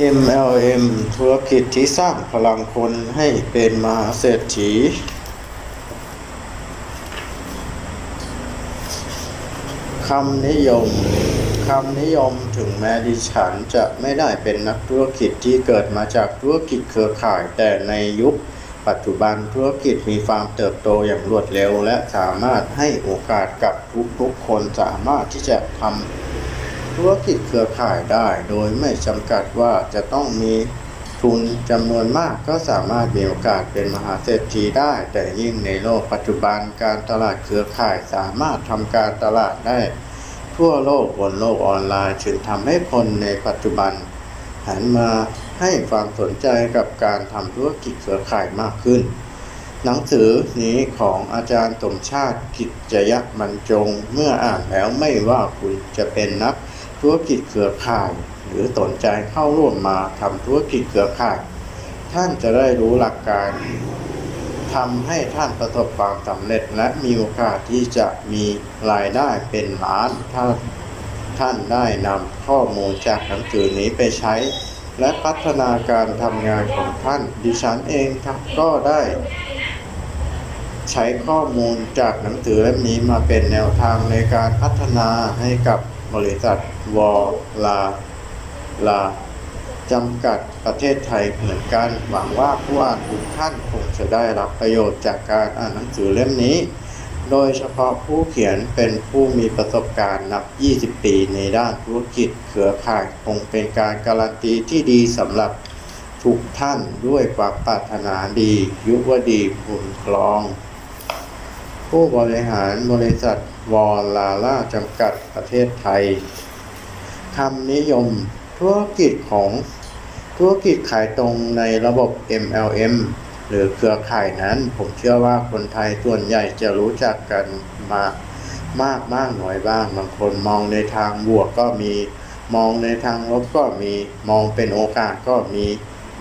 MLM ธุรกิจที่สร้างพลังคนให้เป็นมหาเศรษฐี คำนิยม คำนิยมถึงแม้ดิฉันจะไม่ได้เป็นนักธุรกิจที่เกิดมาจากธุรกิจเครือข่าย แต่ในยุคปัจจุบันธุรกิจมีความเติบโตอย่างรวดเร็ว และสามารถให้โอกาสกับทุกๆคนสามารถที่จะทำ ธุรกิจเครือข่ายได้ โดยไม่จำกัดว่าจะต้องมีทุนจำนวนมากก็สามารถมีโอกาสเป็นมหาเศรษฐีได้ แต่ยิ่งในโลกปัจจุบันการตลาดเครือข่ายสามารถทำการตลาดได้ ทั่วโลกบนโลกออนไลน์จึงทำให้คนในปัจจุบัน หันมาให้ความสนใจกับการทำธุรกิจเครือข่ายมากขึ้น หนังสือนี้ของอาจารย์สมชาติกิจจยบรรจง เมื่ออ่านแล้วไม่ว่าคุณจะเป็นนัก ธุรกิจเครือข่าย หรือสนใจเข้าร่วมมาทำธุรกิจเครือข่าย ท่านจะได้รู้หลักการทำให้ท่านประสบความสำเร็จและมีโอกาสที่จะมีรายได้เป็นล้านถ้าท่านได้นำข้อมูลจากหนังสือนี้ไปใช้ และพัฒนาการทำงานของท่านดิฉันเองครับก็ได้ ใช้ข้อมูลจากหนังสือเล่มนี้มาเป็นแนวทางในการพัฒนาให้กับ บริษัทวอลา ลาจำกัดประเทศไทยเหมือนกัน หวังว่าผู้อ่านทุกท่านคงจะได้รับประโยชน์จากการอ่านหนังสือเล่มนี้ โดยเฉพาะผู้เขียนเป็นผู้มีประสบการณ์นับ 20 ปีในด้านธุรกิจเครือข่ายคงเป็นการการันตีที่ดีสำหรับทุกท่านด้วยความปรารถนาดี ยุวดีบุญคลอง ผู้บริหารบริษัท วอลลาล่าจำกัดประเทศไทยคำนิยมธุรกิจของธุรกิจขายตรงในระบบ MLM หรือเครือข่ายนั้น ผมเชื่อว่าคนไทยส่วนใหญ่จะรู้จักกันมามากมากน้อยบ้าง บางคนมองในทางบวกก็มี มองในทางลบก็มี มองเป็นโอกาสก็มี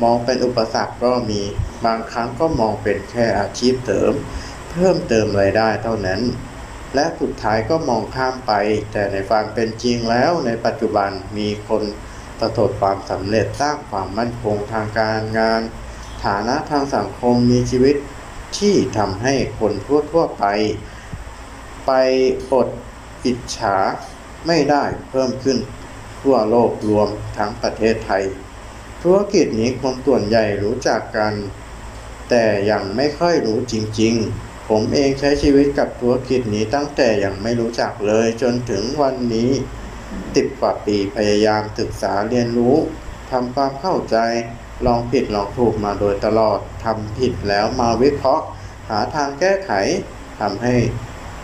มองเป็นอุปสรรคก็มี บางครั้งก็มองเป็นแค่อาชีพเสริม เพิ่มเติมรายได้เท่านั้น และสุดท้ายก็มองข้ามไป แต่ในความเป็นจริงแล้วในปัจจุบันมีคนประสบความสำเร็จสร้างความมั่นคงทางการงาน ฐานะทางสังคมมีชีวิตที่ทำให้คนทั่วๆไป ไปอดอิจฉาไม่ได้เพิ่มขึ้น ทั่วโลกรวมทั้งประเทศไทย ธุรกิจนี้คนส่วนใหญ่รู้จักกัน แต่ยังไม่ค่อยรู้จริง ๆ ผมเองใช้ชีวิตกับธุรกิจนี้ตั้งแต่ยังไม่รู้จักเลยจนถึงวันนี้ติดกว่าปีพยายามศึกษาเรียนรู้ทำความเข้าใจ ลองผิดลองถูกมาโดยตลอดทำผิดแล้วมาวิเคราะห์ หาทางแก้ไขทำให้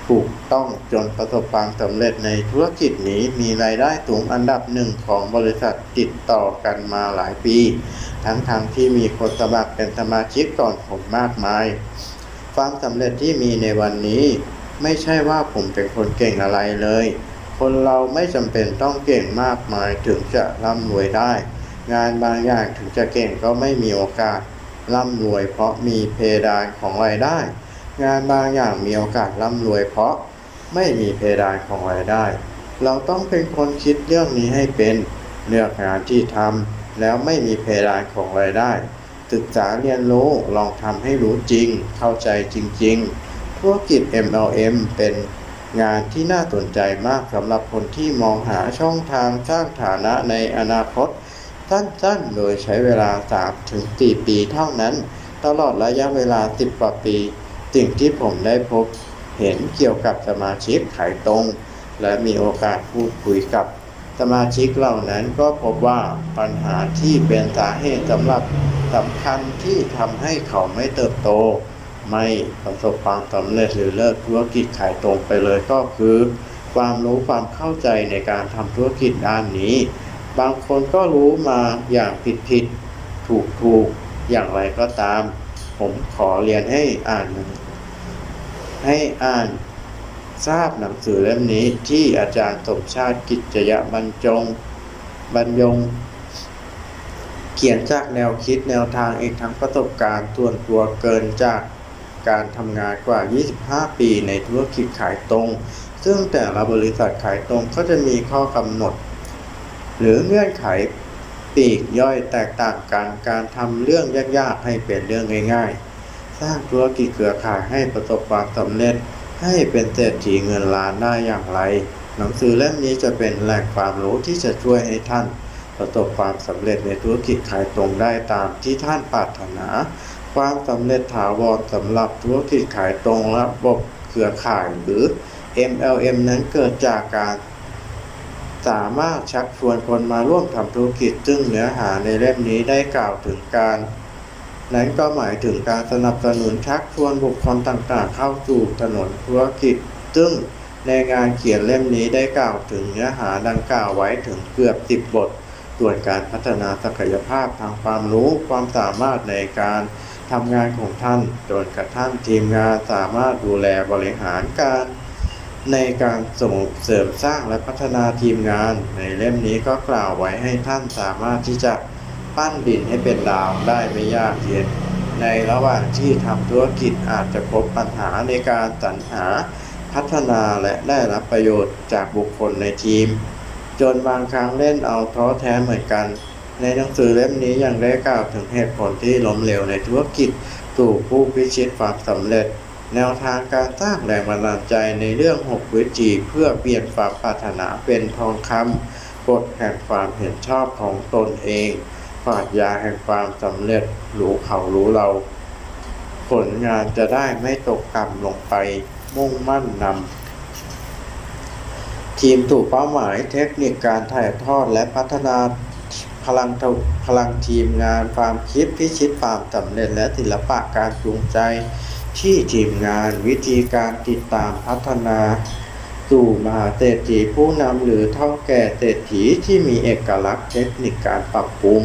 ถูกต้องจนประสบความสำเร็จในธุรกิจนี้มีรายได้สูงอันดับหนึ่งของบริษัทติดต่อกันมาหลายปี ทั้งทางที่มีคนสมัครเป็นสมาชิกก่อนผมมากมาย ความสำเร็จที่มีในวันนี้ ไม่ใช่ว่าผมเป็นคนเก่งอะไรเลย คนเราไม่จำเป็นต้องเก่งมากมายถึงจะร่ำรวยได้ งานบางอย่างถึงจะเก่งก็ไม่มีโอกาสร่ำรวยเพราะมีเพดานของรายได้ งานบางอย่างมีโอกาสร่ำรวยเพราะไม่มีเพดานของรายได้ เราต้องเป็นคนคิดเรื่องนี้ให้เป็นเลือกงานที่ทำแล้วไม่มีเพดานของรายได้ ศึกษาเรียนรู้ลองทำให้รู้จริง เข้าใจจริง ๆ ธุรกิจ MLM เป็นงานที่น่าสนใจมากสำหรับคนที่มองหาช่องทางสร้างฐานะในอนาคต สั้นๆ โดยใช้เวลา 3-4 ปีเท่านั้น ตลอดระยะเวลา 10 กว่าปี สิ่งที่ผมได้พบเห็นเกี่ยวกับสมาชิกขายตรง และมีโอกาสพูดคุยกับ สมาชิกเหล่านั้นก็พบว่าปัญหาที่เป็นสาเหตุสำหรับสำคัญที่ทำให้เขาไม่เติบโต ไม่ประสบความสำเร็จหรือเลิกธุรกิจขายตรงไปเลยก็คือ ความรู้ความเข้าใจในการทำธุรกิจด้านนี้ บางคนก็รู้มาอย่างผิดผิดถูกถูกอย่างไรก็ตาม ผมขอเรียนให้อ่าน ให้อ่าน ทราบหนังสือเล่มนี้ที่อาจารย์สมชาติกิจยะบรรจงบรรยง เขียนจากแนวคิดแนวทางอีกทั้งประสบการณ์ส่วนตัวเกินจากการทำงานกว่า 25 ปีในธุรกิจขายตรง ซึ่งแต่ละบริษัทขายตรงก็จะมีข้อกำหนด หรือเงื่อนไขปีกย่อยแตกต่างกันการทำเรื่องยากๆให้เป็นเรื่องง่าย ๆ สร้างธุรกิจเครือข่ายให้ประสบความสำเร็จ ให้เป็นเศรษฐีเงินล้านได้อย่างไร หนังสือเล่มนี้จะเป็นแหล่งความรู้ที่จะช่วยให้ท่าน ประสบความสำเร็จในธุรกิจขายตรงได้ตามที่ท่านปรารถนา ความสำเร็จถาวรสำหรับธุรกิจขายตรงระบบเครือข่ายหรือ MLM นั้นเกิดจากการสามารถชักชวนคนมาร่วมทำธุรกิจ ซึ่งเนื้อหาในเล่มนี้ได้กล่าวถึงการ นั้นก็หมายถึงการสนับสนุนชักชวนบุคคลต่างๆ เข้าสู่ถนนธุรกิจ ซึ่งในงานเขียนเล่มนี้ได้กล่าวถึงเนื้อหาดังกล่าวไว้ถึงเกือบสิบบท ส่วนการพัฒนาศักยภาพทางความรู้ความสามารถในการทำงานของท่านจนกระทั่งทีมงานสามารถดูแลบริหารการ ในการส่งเสริมสร้างและพัฒนาทีมงาน ในเล่มนี้ก็กล่าวไว้ให้ท่านสามารถที่จะ ปั้นดินให้เป็นดาวได้ไม่ยากเย็น ในระหว่างที่ทำธุรกิจอาจจะพบปัญหาในการสรรหาพัฒนาและได้รับประโยชน์จากบุคคลในทีม จนบางครั้งเล่นเอาท้อแท้เหมือนกัน ในหนังสือเล่มนี้ยังได้กล่าวถึงเหตุผลที่ล้มเหลวในธุรกิจสู่ผู้พิชิตความสำเร็จ แนวทางการสร้างแรงบันดาลใจในเรื่อง 6 วิธีเพื่อเปลี่ยนความปรารถนาเป็นทองคำกฎแห่งความเห็นชอบของตนเอง ปราชญาแห่งความสำเร็จรู้เขารู้เรา ผลงานจะได้ไม่ตกต่ำลงไปมุ่งมั่นนำทีมถูกเป้าหมายเทคนิคการถ่ายทอดและพัฒนาพลังทวพลังทีมงานความคิดพิชิตความสำเร็จและศิลปะการจูงใจ ที่ทีมงานวิธีการติดตามพัฒนา สู่มหาเศรษฐีผู้นำหรือเท่าแก่เศรษฐีที่มีเอกลักษณ์เทคนิคการปรับปรุง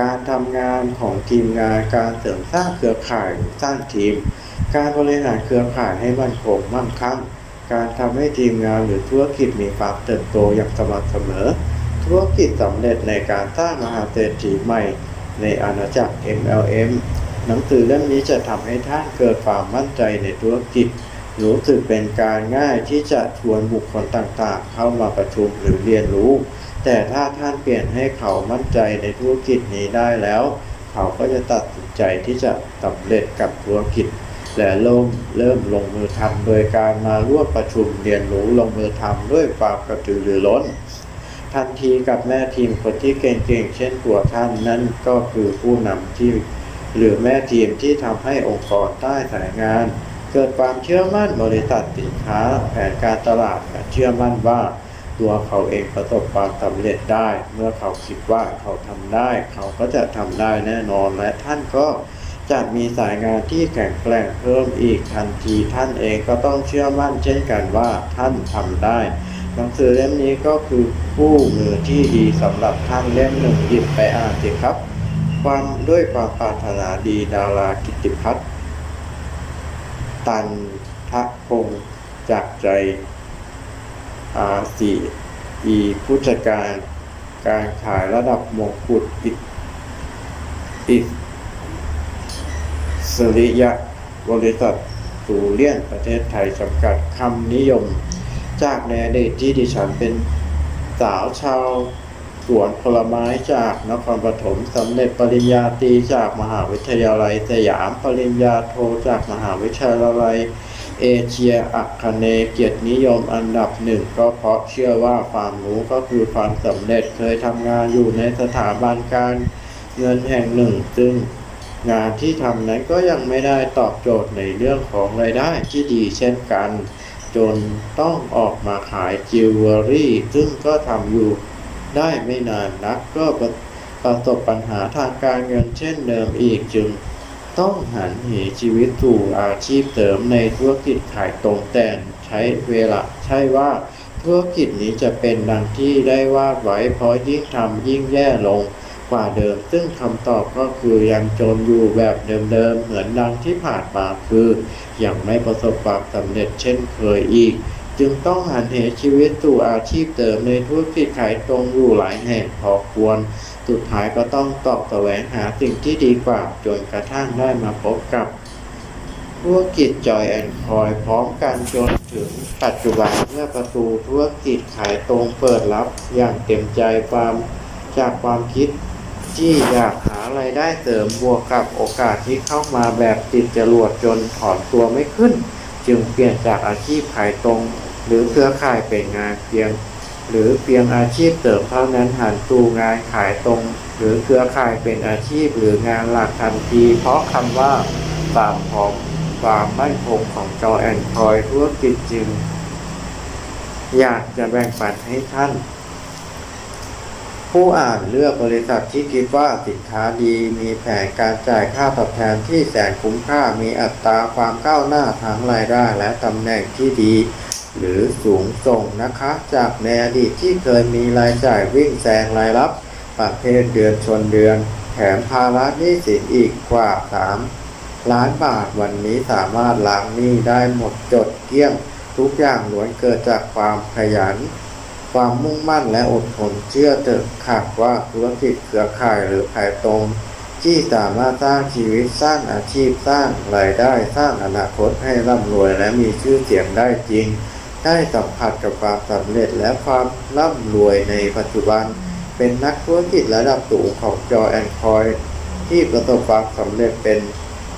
การทำงานของทีมงานการเสริมสร้างเครือข่ายสร้างทีม การบริหารเครือข่ายให้มั่นคงมั่งคั่ง การทำให้ทีมงานหรือธุรกิจมีความเติบโตอย่างสม่ำเสมอ ธุรกิจสำเร็จในการสร้างมหาเศรษฐีใหม่ ในอาณาจักร MLM หนังสือเล่มนี้จะทำให้ท่านเกิดความมั่นใจในธุรกิจรู้สึกเป็นการง่ายที่จะชวนบุคคลต่างๆ เข้ามาประชุมหรือเรียนรู้ แต่ถ้าท่านเปลี่ยนให้เขามั่นใจในธุรกิจนี้ได้แล้ว เขาก็จะตัดสินใจที่จะสำเร็จกับธุรกิจ และเริ่มเริ่มลงมือทำโดยการมาร่วมประชุมเรียนรู้ลงมือทำด้วยความกระตือรือร้นทันทีกับแม่ทีมคนที่เก่งๆเช่นตัวท่านนั้นก็คือผู้นำที่ หรือแม่ทีมที่ทำให้องค์กรใต้สายงาน เกิดความเชื่อมั่นบริษัทสินค้าแผนการตลาดเชื่อมั่นว่า ตัวเขาเองประสบความสำเร็จได้ เมื่อเขาคิดว่าเขาทำได้ เขาก็จะทำได้แน่นอนและท่านก็จะมีสายงานที่แข็งแกร่งเพิ่มอีกทันทีท่านเองก็ต้องเชื่อมั่นเช่นกันว่าท่านทำได้หนังสือเล่มนี้ก็คือคู่มือที่ดีสำหรับท่านเล่มหนึ่งหยิบไปอ่านสิครับ ความด้วยความปรารถนาดีดารากิติพัฒน์ตันทะพงศ์จากใจ อาสีอีผู้จัดการการขายระดับมงกุฎอิอิสริยะบริษัทสูเลียนประเทศไทยจำกัดคำนิยม จากในอดีตที่ดิฉันเป็นสาวชาวสวนผลไม้จากนครปฐมสำเร็จปริญญาตรีจากมหาวิทยาลัยสยามปริญญาโทจากมหาวิทยาลัย เอเชียอัคเนย์เกียรตินิยมอันดับหนึ่งก็เพราะเชื่อว่าความรู้ก็คือความสำเร็จเคยทำงานอยู่ในสถาบันการเงินแห่งหนึ่ง ซึ่งงานที่ทำนั้นก็ยังไม่ได้ตอบโจทย์ในเรื่องของรายได้ที่ดีเช่นกัน จนต้องออกมาขายจิวเวลรี่ ซึ่งก็ทำอยู่ได้ไม่นานนักก็ประประสบปัญหาทางการเงินเช่นเดิมอีกจึง ต้องหันเหชีวิตสู่อาชีพเสริมในธุรกิจขายตรงแต่ใช้เวลาใช่ว่าธุรกิจนี้จะเป็นดังที่ได้วาดไว้เพราะยิ่งทำยิ่งแย่ลงกว่าเดิม ซึ่งคำตอบก็คือยังจมอยู่แบบเดิมๆเหมือนดังที่ผ่านมาคือยังไม่ประสบความสำเร็จเช่นเคยอีก จึงต้องหันเหชีวิตสู่อาชีพเสริมในธุรกิจขายตรงอยู่หลายแห่งพอควร สุดท้ายก็ต้องตอบแสวงหาสิ่งที่ดีกว่าจนกระทั่งได้มาพบกับธุรกิจจอยแอนคอยพร้อมกันจนถึงปัจจุบันเมื่อประตูธุรกิจขายตรงเปิดรับอย่างเต็มใจความจากความคิดที่อยากหารายได้เสริมบวกกับโอกาสที่เข้ามาแบบติดจรวดจนถอนตัวไม่ขึ้น จึงเปลี่ยนจากอาชีพขายตรง หรือเครือข่ายเป็นงานเพียง หรือเพียงอาชีพเสริมเท่านั้นหันสู่งานขายตรง หรือเครือข่ายเป็นอาชีพหรืองานหลักทันที เพราะคำว่าตามพร้อมความมั่นคงของจอแอนคอยธุรกิจจึง อยากจะแบ่งปันให้ท่าน ผู้อ่านเลือกบริษัทที่คิดว่าสินค้าดีมีแผนการจ่ายค่าตอบแทนที่แสนคุ้มค่ามีอัตราความก้าวหน้าทางรายได้และตำแหน่งที่ดี หรือสูงส่งนะคะ จากในอดีตที่เคยมีรายจ่ายวิ่งแซงรายรับ ประเภทเดือนชนเดือน แถมภาระหนี้สินอีกกว่า 3 ล้านบาทวันนี้สามารถล้างหนี้ได้หมดจดเกลี้ยง ทุกอย่างล้วนเกิดจากความขยัน ความมุ่งมั่นและอดทนเชื่อเถอะค่ะว่าธุรกิจเครือข่ายหรือขายตรงที่สามารถสร้างชีวิตสร้างอาชีพสร้างรายได้สร้างอนาคตให้ร่ำรวยและมีชื่อเสียงได้จริง ได้สัมผัสกับความสำเร็จและความร่ำรวยในปัจจุบัน เป็นนักธุรกิจระดับสูงของจอแอนคอยที่ประสบความสำเร็จเป็น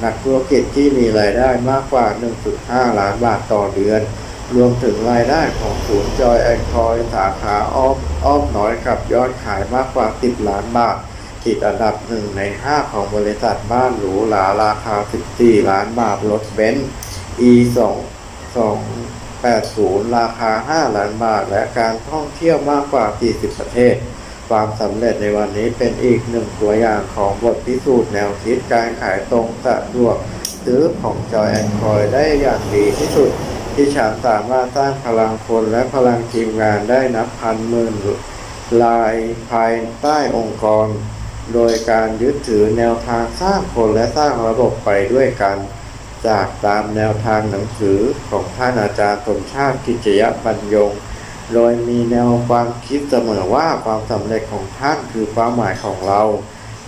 นักธุรกิจที่มีรายได้มากกว่า 1.5 ล้านบาทต่อเดือน รวมถึงรายได้ของศูนย์จอยแอนคอยสาขาอ้อมอ้อมน้อยกับยอดขายมากกว่า 10 ล้านบาทติดอันดับหนึ่งใน 5 ของบริษัทบ้านหรูหราราคา 14 ล้านบาทรถเบนซ์ E 2 80 ราคา 5 ล้านบาท และการท่องเที่ยวมากกว่า 40 ประเทศ ความสำเร็จในวันนี้เป็นอีกหนึ่งตัวอย่างของบทพิสูจน์แนวคิดการขายตรงสะดวกซื้อของจอยแอนคอยได้อย่างดีที่สุด ที่ฉันสามารถสร้างพลังคนและพลังทีมงานได้นับพันหมื่นลายภายใต้องค์กร โดยการยึดถือแนวทางสร้างคนและสร้างระบบไปด้วยกัน จากตามแนวทางหนังสือของท่านอาจารย์สมชาติกิจยบรรยง โดยมีแนวความคิดเสมอว่าความสำเร็จของท่านคือความหมายของเรา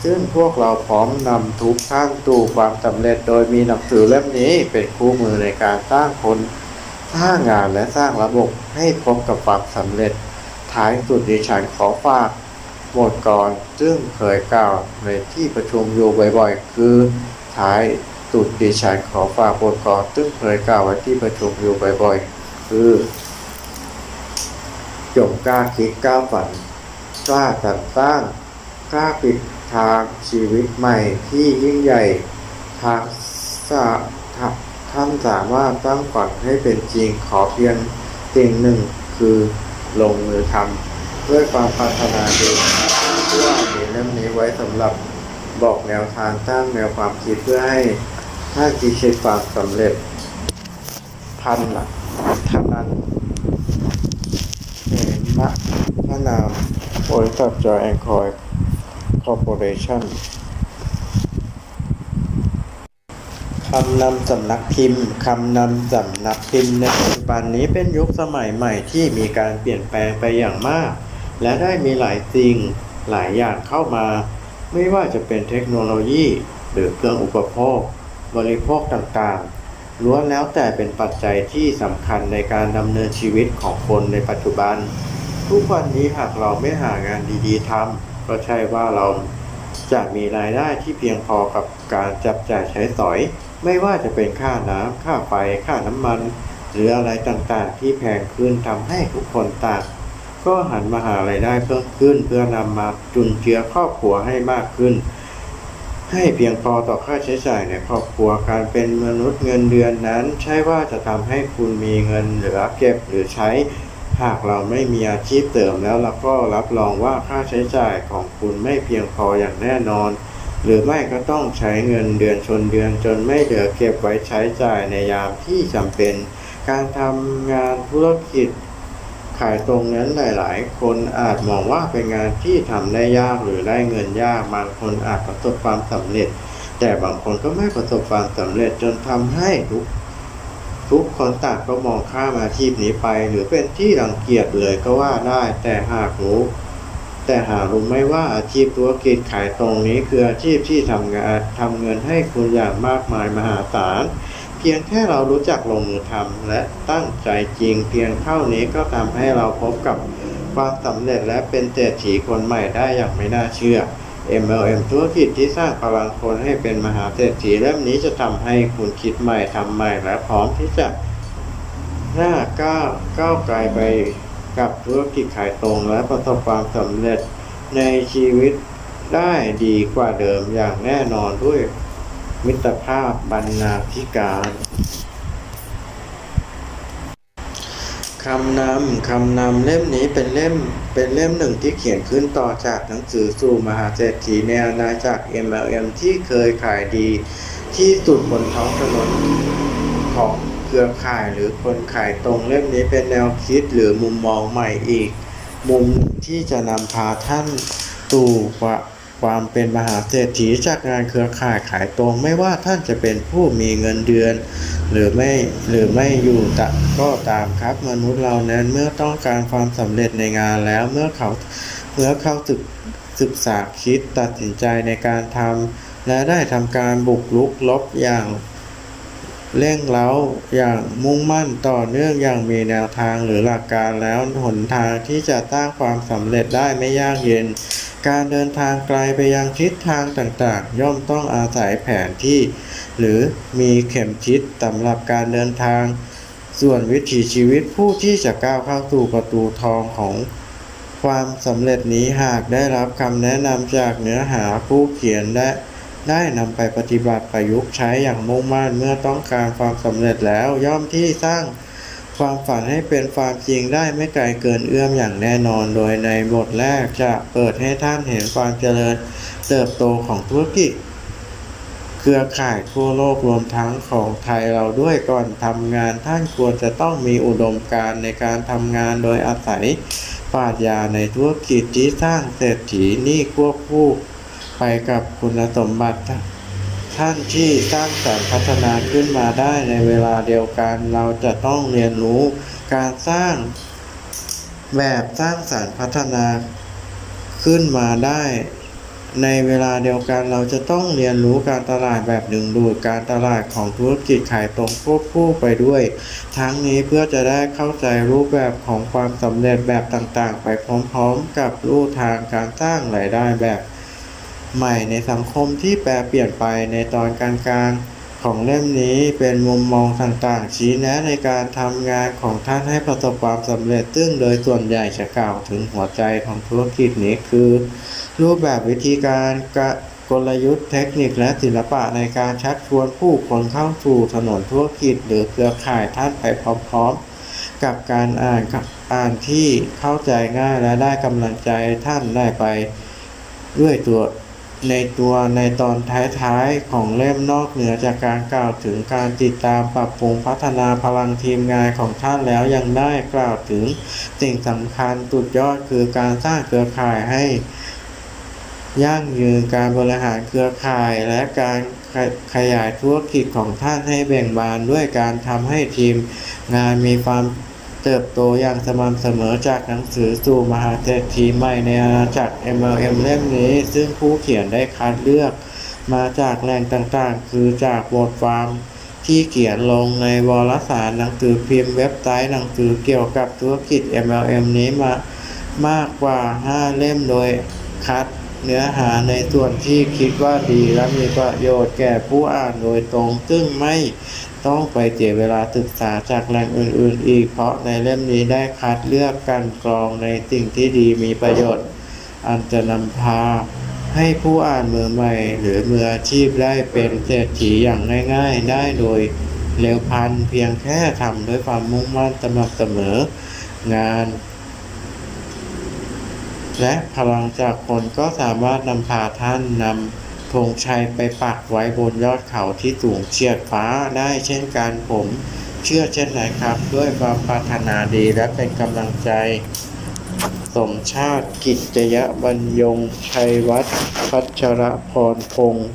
ซึ่งพวกเราพร้อมนำทุกท่านสู่ความสำเร็จโดยมีหนังสือเล่มนี้เป็นคู่มือในการสร้างคนสร้างงานและสร้างระบบให้พบกับความสำเร็จ ท้ายสุดดิฉันขอฝากบทกรซึ่งเคยกล่าวในที่ประชุมอยู่บ่อยๆ คือท้าย สุดดิฉันขอฝากบทกรซึ่งเคยกล่าวไว้ที่ประชุมอยู่บ่อยๆ คือจงกล้าคิดกล้าฝัน กล้าสรรสร้างกล้าปิดทางชีวิตใหม่ที่ยิ่งใหญ่ทางสะท,ท่านสามารถตั้งฝันให้เป็นจริงขอเพียงสิ่งหนึ่งคือลงมือทำด้วยความปรารถนาดีเพื่อมีเล่มนี้ไว้สำหรับบอกแนวทางสร้งแนวความคิดเพื่อให้ ท่านพิชิตความสำเร็จท่านละท่านั้นเห็นมะพระนามบริษัทจอยแอนคอยคอร์ปอเรชั่นคำนำสำนักพิมพ์คำนำสำนักพิมพ์ในปัจจุบันนี้เป็นยุคสมัยใหม่ที่มีการเปลี่ยนแปลงไปอย่างมาก และได้มีหลายสิ่งหลายอย่างเข้ามา ไม่ว่าจะเป็นเทคโนโลยี หรือเครื่องอุปโภค บริโภคต่างๆ ล้วนแล้วแต่เป็นปัจจัยที่สำคัญในการดำเนินชีวิตของคนในปัจจุบัน ทุกวันนี้หากเราไม่หางานดีๆทำก็ใช่ว่าเราจะมีรายได้ที่เพียงพอกับการจับจ่ายใช้สอย ไม่ว่าจะเป็นค่าน้ำค่าไฟ ค่าน้ำมัน หรืออะไรต่างๆ ที่แพงขึ้นทำให้ทุกคนต่างก็หันมาหารายได้เพิ่มขึ้นเพื่อนำมาจุนเจือครอบครัวให้มากขึ้น ให้เพียงพอต่อค่าใช้จ่ายในครอบครัวการเป็นมนุษย์เงินเดือนนั้น ใช่ว่าจะทำให้คุณมีเงินเหลือเก็บหรือใช้ หากเราไม่มีอาชีพเสริมแล้วเราก็รับรองว่าค่าใช้จ่ายของคุณไม่เพียงพออย่างแน่นอน หรือไม่ก็ต้องใช้เงินเดือนชนเดือนจนไม่เหลือเก็บไว้ใช้จ่ายในยามที่จำเป็น การทำงานธุรกิจ ขายตรงนั้นหลาย ๆ คนอาจมองว่าเป็นงานที่ทำได้ยากหรือได้เงินยากบางคนอาจประสบความสำเร็จ แต่บางคนก็ไม่ประสบความสำเร็จจนทำให้ทุกทุกคนต่างก็มองข้ามอาชีพนี้ไป หรือเป็นที่รังเกียจเลยก็ว่าได้ แต่หากรู้แต่หากรู้ไหม่ว่าอาชีพธุรกิจขายตรงนี้คืออาชีพที่ทำงานทำเงินให้คุณอย่างมากมายมหาศาล เพียงแค่เรารู้จักลงมือทำและตั้งใจจริงเพียงเท่านี้ก็ทำให้เราพบกับความสำเร็จและเป็นเศรษฐีคนใหม่ได้อย่างไม่น่าเชื่อ MLM ธุรกิจที่สร้างพลังคนให้เป็นมหาเศรษฐีเล่มนี้จะทำให้คุณคิดใหม่ทำใหม่และพร้อมที่จะหน้าก้าวก้าวไกลไปกับธุรกิจขายตรงและประสบความสำเร็จในชีวิตได้ดีกว่าเดิมอย่างแน่นอนด้วย มิตรภาพบรรณาธิการคำนำคำนำเล่มนี้เป็นเล่มเป็นเล่มหนึ่งที่เขียนขึ้นต่อจากหนังสือสู่มหาเศรษฐีในอาณาจักร MLM ที่เคยขายดีที่สุดบนท้องถนนของเครือข่ายหรือคนขายตรงเล่มนี้เป็นแนวคิดหรือมุมมองใหม่อีก มุมที่จะนำพาท่านสู่ ความเป็นมหาเศรษฐีจากงานเครือข่ายขายตรงไม่ว่าท่านจะเป็นผู้มีเงินเดือน หรือไม่หรือไม่อยู่ตะก็ตามครับมนุษย์เรานั้นเมื่อต้องการความสำเร็จในงานแล้วเมื่อเขาเมื่อเขาศึกศึกษาคิดตัดสินใจในการทำและได้ทำการบุกรุกลบอย่างเร่งเร้าอย่างมุ่งมั่นต่อเนื่องอย่างมีแนวทางหรือหลักการแล้วหนทางที่จะสร้างความสำเร็จได้ไม่ยากเย็น การเดินทางไกลไปยังทิศทางต่างๆ ย่อมต้องอาศัยแผนที่ หรือมีเข็มทิศสำหรับการเดินทาง ส่วนวิถีชีวิตผู้ที่จะก้าวเข้าสู่ประตูทองของความสำเร็จนี้หากได้รับคำแนะนำจากเนื้อหาผู้เขียนและได้นำไปปฏิบัติประยุกต์ใช้อย่างมุ่งมั่นเมื่อต้องการความสำเร็จแล้วย่อมที่สร้าง ความฝันให้เป็นความจริงได้ไม่ไกลเกินเอื้อมอย่างแน่นอน โดยในบทแรกจะเปิดให้ท่านเห็นความเจริญเติบโตของธุรกิจ เครือข่ายทั่วโลกรวมทั้งของไทยเราด้วยก่อนทำงานท่านควรจะต้องมีอุดมการณ์ในการทำงานโดยอาศัยปรัชญาในธุรกิจที่สร้างเศรษฐีนี่ควบคู่ไปกับคุณสมบัติ ท่านที่สร้างสรรค์พัฒนาขึ้นมาได้ในเวลาเดียวกัน เราจะต้องเรียนรู้การสร้างแบบสร้างสรรค์พัฒนาขึ้นมาได้ ในเวลาเดียวกันเราจะต้องเรียนรู้การตลาดแบบดึงดูดการตลาดของธุรกิจขายตรงควบคู่ไปด้วย ทั้งนี้เพื่อจะได้เข้าใจรูปแบบของความสำเร็จแบบต่างๆ ไปพร้อมๆ กับรูปทางการสร้างรายได้แบบ ใหม่ในสังคมที่แปรเปลี่ยนไปในตอนกลางๆ ของเล่มนี้เป็นมุมมองต่างๆ ชี้แนะในการทำงานของท่านให้ประสบความสำเร็จ ซึ่งโดยส่วนใหญ่จะกล่าวถึงหัวใจของธุรกิจนี้คือ รูปแบบวิธีการกะกลยุทธ์เทคนิคและศิลปะในการชักชวนผู้คนเข้าสู่ถนนธุรกิจ หรือเครือข่ายท่านไปพร้อมๆ กับการอ่านกับอ่านที่เข้าใจง่ายและได้กำลังใจท่านได้ไปด้วยตัว ในตัวในตอนท้ายๆ ของเล่มนอกเหนือจากการกล่าวถึงการติดตามปรับปรุงพัฒนาพลังทีมงานของท่านแล้วยังได้กล่าวถึงสิ่งสำคัญสุดยอดคือการสร้างเครือข่ายให้ยั่งยืนการบริหารเครือข่ายและการขยายธุรกิจของท่านให้เบ่งบานด้วยการทำให้ทีมงานมีความ เติบโตอย่างสม่ำเสมอจากหนังสือสู่มหาเศรษฐีใหม่ในอาณาจักร MLM เล่มนี้ ซึ่งผู้เขียนได้คัดเลือก มาจากแหล่งต่างๆ คือจากบทความที่เขียนลงในวารสารหนังสือพิมพ์เว็บไซต์หนังสือเกี่ยวกับธุรกิจ MLM นี้มามากกว่า 5 เล่มโดยคัดเนื้อหาในส่วนที่คิดว่าดีและมีประโยชน์แก่ผู้อ่านโดยตรง ซึ่งไม่ ต้องไปเสียเวลาศึกษาจากแหล่งอื่นๆ อีก เพราะในเล่มนี้ได้คัดเลือกกันกรองในสิ่งที่ดีมีประโยชน์ อันจะนำพาให้ผู้อ่านมือใหม่ หรือมืออาชีพได้เป็นเศรษฐีอย่างง่ายๆ ได้โดยเร็วพันเพียงแค่ทำด้วยความมุ่งมั่นสม่ำเสมองาน และพลังจากคนก็สามารถนำพาท่านนำ ธงชัยไปปักไว้บนยอดเขาที่สูงเฉียดฟ้าได้เช่นกันผม เชื่อเช่นไรครับ ด้วยความปรารถนาดีและเป็นกำลังใจ สมชาติกิจยะบรรยง ชัยวัฒน์พัชรพรพงษ์